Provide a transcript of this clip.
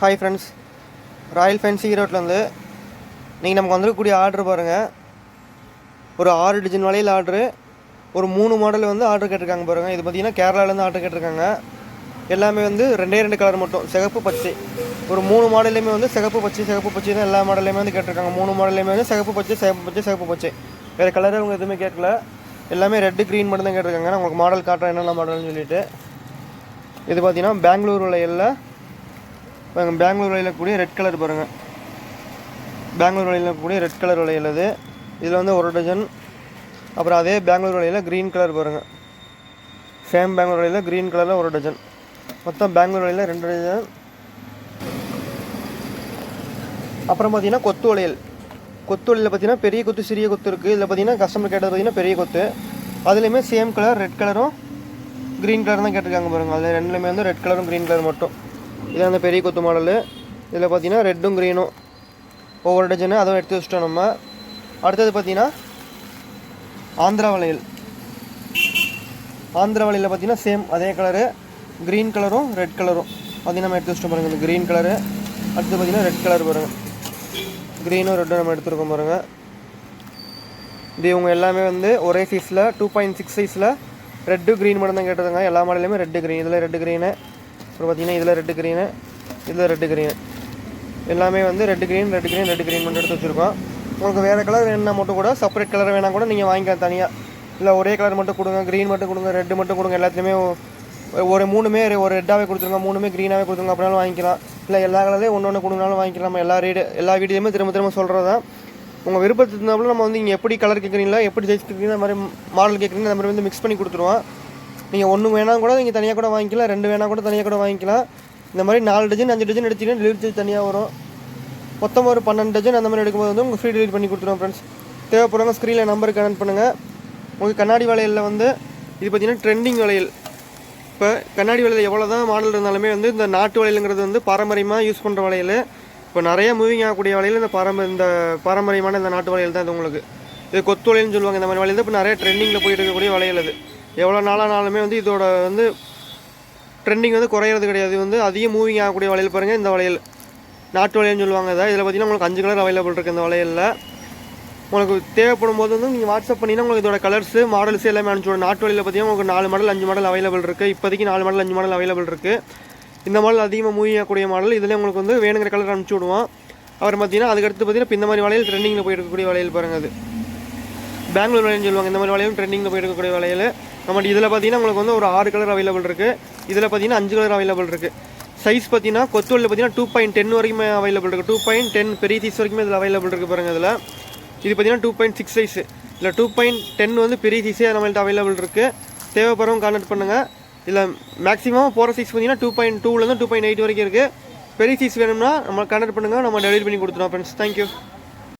Hi friends royal fancy ஈரோட்லேருந்து நீங்கள் நமக்கு வந்திருக்கக்கூடிய ஆர்டர் பாருங்கள் ஒரு ஆறு டிஜன் வலையில் ஆர்டரு ஒரு மூணு மாடல் வந்து ஆர்டர் கேட்டிருக்காங்க பாருங்கள் இது பார்த்தீங்கன்னா கேரளாவிலேருந்து ஆர்டர் கேட்டிருக்காங்க. எல்லாமே வந்து ரெண்டே ரெண்டு கலர் மட்டும் சிகப்பு பச்சை. ஒரு மூணு மாடல்லையுமே வந்து சிகப்பு பச்சை சிகப்பு பச்சை தான் எல்லா மாடல்லையுமே வந்து கேட்டிருக்காங்க. மூணு மாடல்லையுமே வந்து சிகப்பு பச்சை சிகப்பு பச்சை சிகப்பு பச்சை. வேறு கலரே அவங்க எதுவுமே கேட்கல. எல்லாமே ரெட்டு க்ரீன் மட்டும் தான் கேட்டிருக்காங்க. நான் உங்களுக்கு மாடல் காட்டுறேன் என்னென்ன மாடல்னு சொல்லிட்டு. இது பார்த்தீங்கன்னா பெங்களூர் வளையலில் பாருங்கள் பெங்களூர் வலையில் கூடிய ரெட் கலர் பாருங்கள் பெங்களூர் வலையில் கூடிய ரெட் கலர் வலையில் அது இதில் வந்து ஒரு டஜன் அப்புறம் அதே பெங்களூர் வலையில் க்ரீன் கலர் பாருங்கள் சேம் பெங்களூர் வலையில் க்ரீன் கலரில் ஒரு டஜன் மொத்தம் பெங்களூர் வலையில் ரெண்டு டஜன் அப்புறம் பார்த்தீங்கன்னா கொத்து வளையல். கொத்து வலையில் பார்த்தீங்கன்னா பெரிய கொத்து சிறிய கொத்து இருக்குது இதில் பார்த்தீங்கன்னா கஸ்டமர் கேட்டது பார்த்தீங்கன்னா பெரிய கொத்து. அதுலேயுமே சேம் கலர் ரெட் கலரும் க்ரீன் கலர் தான் கேட்டிருக்காங்க பாருங்கள் அதில் ரெண்டுலேயுமே வந்து ரெட் கலரும் க்ரீன் கலர் மட்டும். இது அந்த பெரிய கொத்து மாடலு. இதில் பார்த்தீங்கன்னா ரெட்டும் க்ரீனும் ஒவ்வொரு டஜனு அதுவும் எடுத்து வச்சிட்டோம் நம்ம. அடுத்தது பார்த்தீங்கன்னா ஆந்திரா வளையல். ஆந்திரா வளையலில் பார்த்தீங்கன்னா சேம் அதே கலரு க்ரீன் கலரும் ரெட் கலரும் அதையும் நம்ம எடுத்து வச்சிட்டோம் பாருங்கள் இந்த க்ரீன் கலரு அடுத்து பார்த்தீங்கன்னா ரெட் கலர் பாருங்கள் க்ரீனும் ரெட்டும் நம்ம எடுத்துருக்கோம் பாருங்கள் இது இவங்க எல்லாமே வந்து ஒரே சைஸில் டூ பாயிண்ட் சிக்ஸ் சைஸில் ரெட்டு க்ரீன் மட்டும் தான் கேட்டிருக்காங்க. எல்லா மாடலையுமே ரெட்டு க்ரீன் இதில் ரெட்டு க்ரீனு அப்புறம் பார்த்தீங்கன்னா இதில் ரெட்டு க்ரீனு இதில் ரெட்டு க்ரீனு எல்லாமே வந்து red green red green red green மட்டும் எடுத்து வச்சுருக்கோம். உங்களுக்கு வேறு கலர் வேணும்னா மட்டும் கூட செப்பரேட் கலர் வேணால் கூட நீங்கள் வாங்கிக்கலாம் தனியாக இல்லை ஒரே கலர் மட்டும் கொடுங்க க்ரீன் மட்டும் கொடுங்க ரெட்டு மட்டும் கொடுங்க எல்லாத்துலேயுமே ஒரு மூணுமே ஒரு ரெட்டாகவே கொடுத்துருங்க மூணுமே க்ரீனாகவே கொடுத்துருங்க அப்படினாலும் வாங்கிக்கலாம். இல்லை எல்லா கலர்லேயும் ஒன்று ஒன்று கொடுங்கனாலும் வாங்கிக்கலாம்? நம்ம எல்லா ரேடு எல்லா வீடியோமே திரும்ப திரும்ப சொல்கிறது தான் உங்கள் விருப்பத்துக்கு தகுந்தாப்புல நம்ம வந்து நீங்கள் எப்படி கலர் கேட்குறீங்களா எப்படி சைஸ் கேட்குறீங்க அந்த மாதிரி மாடல் கேட்குறீங்க அந்த மாதிரி வந்து மிக்ஸ் பண்ணி கொடுத்துருவோம். நீங்கள் ஒன்று வேணால் கூட நீங்கள் தனியாக கூட வாங்கிக்கலாம் ரெண்டு வேணால் கூட தனியாக கூட வாங்கிக்கலாம். இந்த மாதிரி நாலு டஜன் அஞ்சு டஜன் எடுத்தீங்கன்னா டெலிவரி சார்ஜ் தனியாக வரும். மொத்தம் ஒரு பன்னெண்டு டஜன் அந்த மாதிரி எடுக்கும்போது வந்து உங்களுக்கு ஃப்ரீ டெலிவரி பண்ணி கொடுத்துருவோம் ஃப்ரெண்ட்ஸ் தேவைப்படுறவங்க ஸ்க்ரீனில் நம்பருக்கு கனெக்ட் பண்ணுங்கள் உங்களுக்கு கண்ணாடி வளையலில் வந்து இது பார்த்தீங்கன்னா ட்ரெண்டிங் வளையல். இப்போ கண்ணாடி வளையல் எவ்வளோ தான் மாடல் இருந்தாலுமே வந்து இந்த நாட்டு வளையலுங்கிறது வந்து பாரம்பரியமாக யூஸ் பண்ணுற வளையல். இப்போ நிறைய மூவிங் ஆகக்கூடிய வளையல் இந்த பாரம்பரிய இந்த பாரம்பரியமான இந்த நாட்டு வளையல் தான் இது உங்களுக்கு. இது கொத்து வளையல்னு சொல்லுவாங்க இந்த மாதிரி வளையல் இப்போ நிறைய ட்ரெண்டிங்கில் போயிட்டு இருக்கக்கூடிய வளையல் அது. எவ்வளோ நாளானாலுமே வந்து இதோட வந்து ட்ரெண்டிங் வந்து குறையிறது கிடையாது. வந்து அதிக மூவிங் ஆகக்கூடிய வளையல் பாருங்கள் இந்த வளையல் நாட்டு வளையல்னு சொல்லுவாங்க. இதை இதில் பார்த்தீங்கன்னா உங்களுக்கு அஞ்சு கலர் அவைலபிள் இருக்குது இந்த வளையலில் உங்களுக்கு தேவைப்படும் போது வந்து நீங்கள் வாட்ஸ்அப் பண்ணினா உங்களுக்கு இதோட கலர்ஸு மாடல்ஸ் எல்லாமே அனுப்பிச்சு நாட்டு வழியில் பார்த்தீங்கன்னா உங்களுக்கு நாலு மாடல் அஞ்சு மாடல் அவைலபிள் இருக்குது இப்போதைக்கு நாலு மாடல் அஞ்சு மாடல் அவைலபிள் இருக்குது இந்த மாடல் அதிகமாக மூவி ஆகக்கூடிய மாடல் இதில் உங்களுக்கு வந்து வேணுங்கிற கலர் அனுப்பிச்சி விடுவோம். அப்புறம் பார்த்தீங்கன்னா அதுக்கடுத்து பார்த்தீங்கன்னா இப்போ இந்த மாதிரி வளையல் ட்ரெண்டிங்கில் போயிட்டு இருக்கக்கூடிய வளையல் பாருங்கள் அது. பெங்களூர் வேலைன்னு சொல்லுவாங்க. இந்த மாதிரி வளையலும் ட்ரெண்டிங்கில் போயிட்டு இருக்கக்கூடிய வளையல். இதில் பார்த்தீங்கன்னா உங்களுக்கு வந்து ஒரு ஆறு கலர் அவைலபிள் இருக்குது இதில் பார்த்தீங்கன்னா அஞ்சு கலர் அவைலபிள் இருக்குது சைஸ் பார்த்தீங்கன்னா கொத்துவலில் பார்த்தீங்கன்னா டூ பாயிண்ட் டென் வரைக்குமே அவைலபிள் இருக்குது டூ பாயிண்ட் டென் பெரிய சைஸ் வரைக்குமே இதில் அவைலபிள் இருக்குது பாருங்கள் இதில். இது பார்த்தீங்கன்னா டூ பாயிண்ட் சிக்ஸ் சைஸ் இல்லை டூ பாயிண்ட் டென் வந்து பெரிய சைஸே நம்மள்ட்ட அவைலபிள் இருக்குது தேவைப்படுறவங்க கான்டாக்ட் பண்ணுங்கள் இதில் மேக்ஸிமம் போகிற சைஸ் பார்த்தீங்கன்னா டூ பாயிண்ட் டூலேருந்து டூ பாயிண்ட் எயிட் வரைக்கும் இருக்குது பெரிய சைஸ் வேணும்னா நம்ம கான்டாக்ட் பண்ணுங்கள் நம்ம டெலிவரி பண்ணி கொடுத்துருவோம் ஃப்ரெண்ட்ஸ் தேங்க்யூ